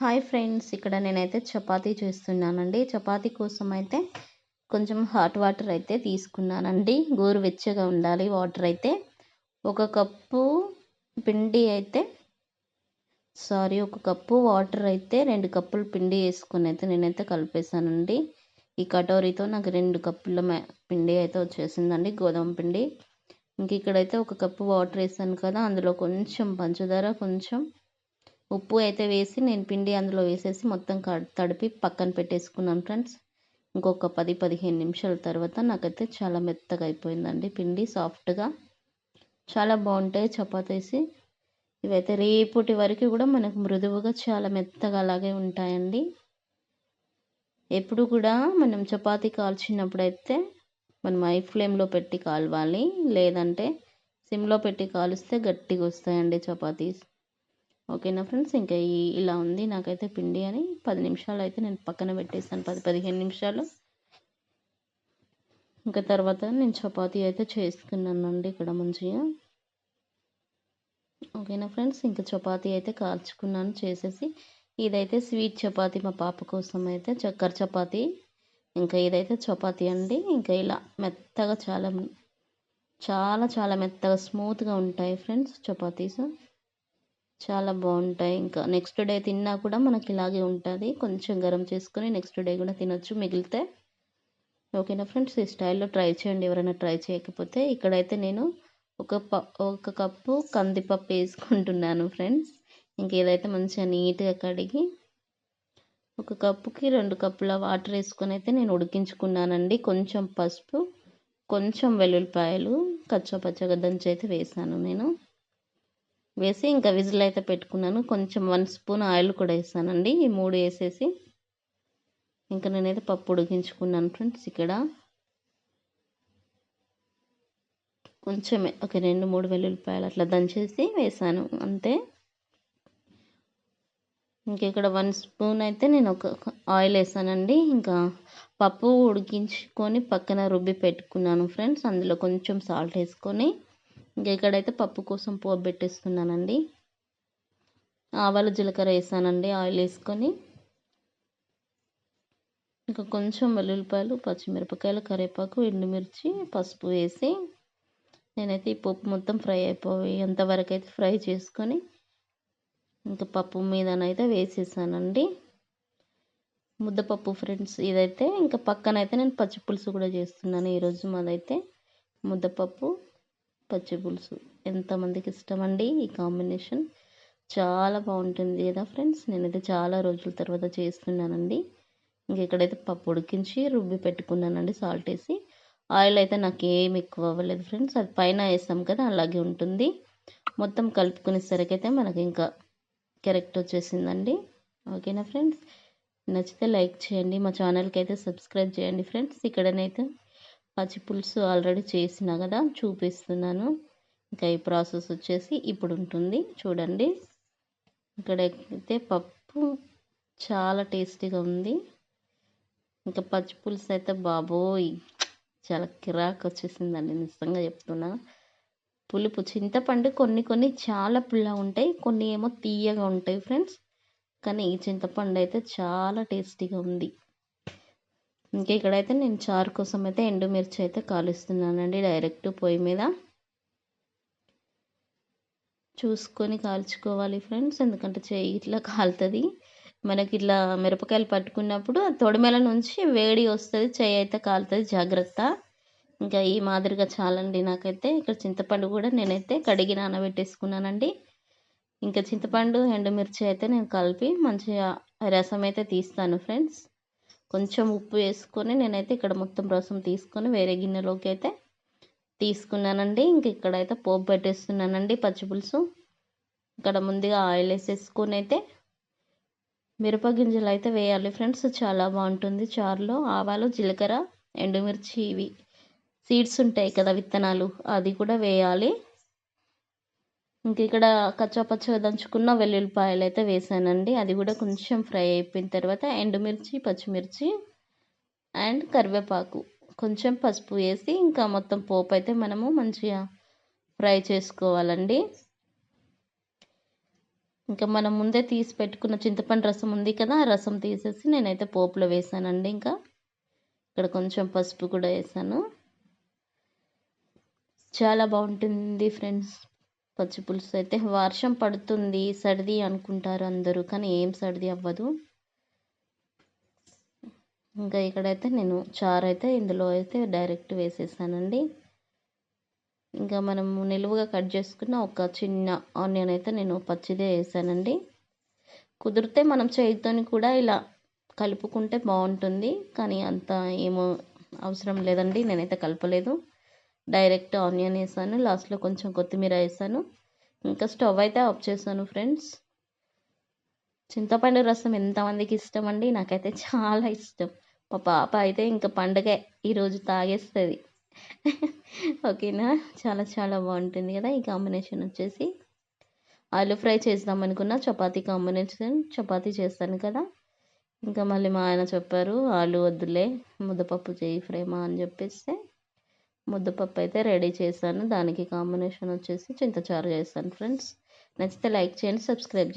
Hi friends ఇక్కడ నేనైతే చపాతీ చేస్తున్నానండి. చపాతీ కోసం అయితే కొంచెం హాట్ వాటర్ అయితే తీసుకున్నానండి. గోరువెచ్చగా ఉండాలి వాటర్ అయితే. ఒక కప్పు పిండి అయితే సారీ ఒక కప్పు వాటర్ అయితే రెండు కప్పులు పిండి వేసుకొని అయితే నేనైతే కలిపేశానండి. ఈ కటోరీతో నాకు రెండు కప్పుల పిండి అయితే వచ్చేసిందండి గోధుమ పిండి. ఇంక ఇక్కడైతే ఒక కప్పు వాటర్ వేసాను కదా అందులో కొంచెం పంచదార కొంచెం ఉప్పు అయితే వేసి నేను పిండి అందులో వేసేసి మొత్తం తడిపి పక్కన పెట్టేసుకున్నాను ఫ్రెండ్స్. ఇంకొక పది పదిహేను నిమిషాల తర్వాత నాకైతే చాలా మెత్తగా అయిపోయిందండి పిండి సాఫ్ట్గా. చాలా బాగుంటాయి చపాతీసి. ఇవైతే రేపటి వరకు కూడా మనకు మృదువుగా చాలా మెత్తగా అలాగే ఉంటాయండి. ఎప్పుడు కూడా మనం చపాతీ కాల్చినప్పుడు అయితే మనం ఐ ఫ్లేమ్లో పెట్టి కాలవాలి. లేదంటే సిమ్లో పెట్టి కాలుస్తే గట్టిగా వస్తాయండి చపాతీస్. ఓకేనా ఫ్రెండ్స్? ఇంకా ఈ ఇలా ఉంది నాకైతే పిండి అని. పది నిమిషాలు అయితే నేను పక్కన పెట్టేస్తాను పది పదిహేను నిమిషాలు. ఇంకా తర్వాత నేను చపాతీ అయితే చేసుకున్నానండి ఇక్కడ మంచిగా. ఓకేనా ఫ్రెండ్స్? ఇంకా చపాతీ అయితే కాల్చుకున్నాను చేసేసి. ఇదైతే స్వీట్ చపాతీ మా పాప కోసం అయితే. చక్కెర చపాతీ. ఇంకా ఇదైతే చపాతీ అండి. ఇంకా ఇలా మెత్తగా చాలా చాలా చాలా మెత్తగా స్మూత్గా ఉంటాయి ఫ్రెండ్స్ చపాతీస్. చాలా బాగుంటాయి. ఇంకా నెక్స్ట్ డే తిన్నా కూడా మనకి ఇలాగే ఉంటుంది. కొంచెం గరం చేసుకుని నెక్స్ట్ డే కూడా తినొచ్చు మిగిలితే. ఓకేనా ఫ్రెండ్స్? ఈ స్టైల్లో ట్రై చేయండి. ఎవరైనా ట్రై చేయకపోతే ఇక్కడైతే నేను ఒక ప ఒక కప్పు కందిపప్పు వేసుకుంటున్నాను ఫ్రెండ్స్. ఇంకేదైతే మంచిగా నీట్గా కడిగి ఒక కప్పుకి రెండు కప్పుల వాటర్ వేసుకొని అయితే నేను ఉడికించుకున్నానండి. కొంచెం పసుపు కొంచెం వెల్లుల్లిపాయలు కచ్చపచ్చగా దంచి అయితే వేసాను నేను. వేసి ఇంకా విజిల్ అయితే పెట్టుకున్నాను. కొంచెం వన్ స్పూన్ ఆయిల్ కూడా వేసానండి. ఈ మూడు వేసేసి ఇంకా నేనైతే పప్పు ఉడికించుకున్నాను ఫ్రెండ్స్ ఇక్కడ. కొంచెమే ఒక రెండు మూడు వెల్లుల్లిపాయలు అట్లా దంచేసి వేసాను అంతే. ఇంక ఇక్కడ వన్ స్పూన్ అయితే నేను ఒక ఆయిల్ వేసానండి. ఇంకా పప్పు ఉడికించుకొని పక్కన రుబ్బి పెట్టుకున్నాను ఫ్రెండ్స్. అందులో కొంచెం సాల్ట్ వేసుకొని ఇంకా ఇక్కడైతే పప్పు కోసం పోపు పెట్టేస్తున్నానండి. ఆవాల జీలకర్ర వేసానండి ఆయిల్ వేసుకొని. ఇంకా కొంచెం వెల్లుల్లిపాయలు పచ్చిమిరపకాయలు కరివేపాకు ఎండుమిర్చి పసుపు వేసి నేనైతే ఈ పప్పు మొత్తం ఫ్రై అయిపోయి అంతవరకు అయితే ఫ్రై చేసుకొని ఇంకా పప్పు మీదనైతే వేసేసానండి. ముద్దపప్పు ఫ్రెండ్స్ ఇదైతే. ఇంకా పక్కనైతే నేను పచ్చి పులుసు కూడా చేస్తున్నాను ఈరోజు మాదైతే. ముద్దపప్పు పచ్చి పులుసు ఎంతమందికి ఇష్టం అండి ఈ కాంబినేషన్? చాలా బాగుంటుంది కదా ఫ్రెండ్స్. నేనైతే చాలా రోజుల తర్వాత చేస్తున్నానండి. ఇంక ఇక్కడైతే పప్పు ఉడికించి రుబ్బి పెట్టుకున్నానండి సాల్ట్ వేసి. ఆయిల్ అయితే నాకు ఏం ఎక్కువ అవ్వలేదు ఫ్రెండ్స్. అది పైన వేసాం కదా అలాగే ఉంటుంది. మొత్తం కలుపుకునేసరికి అయితే మనకి ఇంకా కరెక్ట్ వచ్చేసిందండి. ఓకేనా ఫ్రెండ్స్? నచ్చితే లైక్ చేయండి. మా ఛానల్కి అయితే సబ్స్క్రైబ్ చేయండి ఫ్రెండ్స్. ఇక్కడనైతే పచ్చి పులుసు ఆల్రెడీ చేసిన కదా చూపిస్తున్నాను. ఇంకా ఈ ప్రాసెస్ వచ్చేసి ఇప్పుడు ఉంటుంది. చూడండి. ఇక్కడ అయితే పప్పు చాలా టేస్టీగా ఉంది. ఇంకా పచ్చి పులుసు అయితే బాబోయ్ చాలా కిరాక్ వచ్చేసిందండి నిజంగా చెప్తున్నా. పులుపు చింతపండు కొన్ని కొన్ని చాలా పుల్ల ఉంటాయి కొన్ని ఏమో తీయగా ఉంటాయి ఫ్రెండ్స్. కానీ ఈ చింతపండు అయితే చాలా టేస్టీగా ఉంది. ఇంకా ఇక్కడైతే నేను చారు కోసం అయితే ఎండుమిర్చి అయితే కాలుస్తున్నానండి డైరెక్ట్ పొయ్యి మీద. చూసుకొని కాల్చుకోవాలి ఫ్రెండ్స్ ఎందుకంటే చెయ్యి ఇట్లా కాలుతుంది. మనకి ఇట్లా మిరపకాయలు పట్టుకున్నప్పుడు తొడిమెల నుంచి వేడి వస్తుంది చెయ్యి అయితే కాలుతుంది జాగ్రత్త. ఇంకా ఈ మాదిరిగా చాలండి నాకైతే. ఇక్కడ చింతపండు కూడా నేనైతే కడిగి నానబెట్టేసుకున్నానండి. ఇంకా చింతపండు ఎండుమిర్చి అయితే నేను కలిపి మంచిగా రసం అయితే తీస్తాను ఫ్రెండ్స్. కొంచెం ఉప్పు వేసుకొని నేనైతే ఇక్కడ మొత్తం రసం తీసుకొని వేరే గిన్నెలోకి అయితే తీసుకున్నానండి. ఇంక ఇక్కడైతే పోపు పెట్టేస్తున్నానండి పచ్చిపులుసు ఇక్కడ ముందుగా ఆయిల్ వేసేసుకొని అయితే మిరప గింజలు అయితే వేయాలి ఫ్రెండ్స్. చాలా బాగుంటుంది చారులో. ఆవాలు జీలకర్ర ఎండుమిర్చి ఇవి. సీడ్స్ ఉంటాయి కదా విత్తనాలు అది కూడా వేయాలి. ఇంక ఇక్కడ కచ్చాపచ్చగా దంచుకున్న వెల్లుల్లిపాయలు అయితే వేసానండి. అది కూడా కొంచెం ఫ్రై అయిపోయిన తర్వాత ఎండుమిర్చి పచ్చిమిర్చి అండ్ కరివేపాకు. కొంచెం పసుపు వేసి ఇంకా మొత్తం పోపు అయితే మనము మంచిగా ఫ్రై చేసుకోవాలండి. ఇంకా మనం ముందే తీసి పెట్టుకున్న చింతపండు రసం ఉంది కదా ఆ రసం తీసేసి నేనైతే పోపులో వేసానండి ఇంకా. ఇక్కడ కొంచెం పసుపు కూడా వేసాను. చాలా బాగుంటుంది ఫ్రెండ్స్. పచ్చి పులుసు అయితే వర్షం పడుతుంది సర్ది అనుకుంటారు అందరూ కానీ ఏం సర్ది అవ్వదు. ఇంకా ఇక్కడైతే నేను చారు అయితే ఇందులో అయితే డైరెక్ట్ వేసేసానండి. ఇంకా మనము నిలువుగా కట్ చేసుకున్న ఒక చిన్న ఆనియన్ అయితే నేను పచ్చిదే వేసానండి. కుదిరితే మనం చేతితోని కూడా ఇలా కలుపుకుంటే బాగుంటుంది కానీ అంత ఏమో అవసరం లేదండి నేనైతే కలపలేదు. డైరెక్ట్ ఆనియన్ వేసాను లాస్ట్లో కొంచెం కొత్తిమీర వేసాను. ఇంకా స్టవ్ అయితే ఆఫ్ చేశాను ఫ్రెండ్స్. చింతపండు రసం ఎంతమందికి ఇష్టం అండి నాకైతే చాలా ఇష్టం. మా పాప అయితే ఇంకా పండగే ఈరోజు తాగేస్తుంది. ఓకేనా? చాలా చాలా బాగుంటుంది కదా ఈ కాంబినేషన్ వచ్చేసి. ఆలు ఫ్రై చేద్దాం అనుకున్న చపాతీ కాంబినేషన్ చపాతీ చేస్తాను కదా. ఇంకా మళ్ళీ మా ఆయన చెప్పారు ఆలు వద్దులే ముద్దపప్పు చేయి ఫ్రేమా అని చెప్పేస్తే. ముద్దపప్పు అయితే రెడీ చేశాను. దానికి కాంబినేషన్ వచ్చేసి చింతచారు చేశాను ఫ్రెండ్స్. నచ్చితే లైక్ చేయండి సబ్స్క్రైబ్ చేయండి.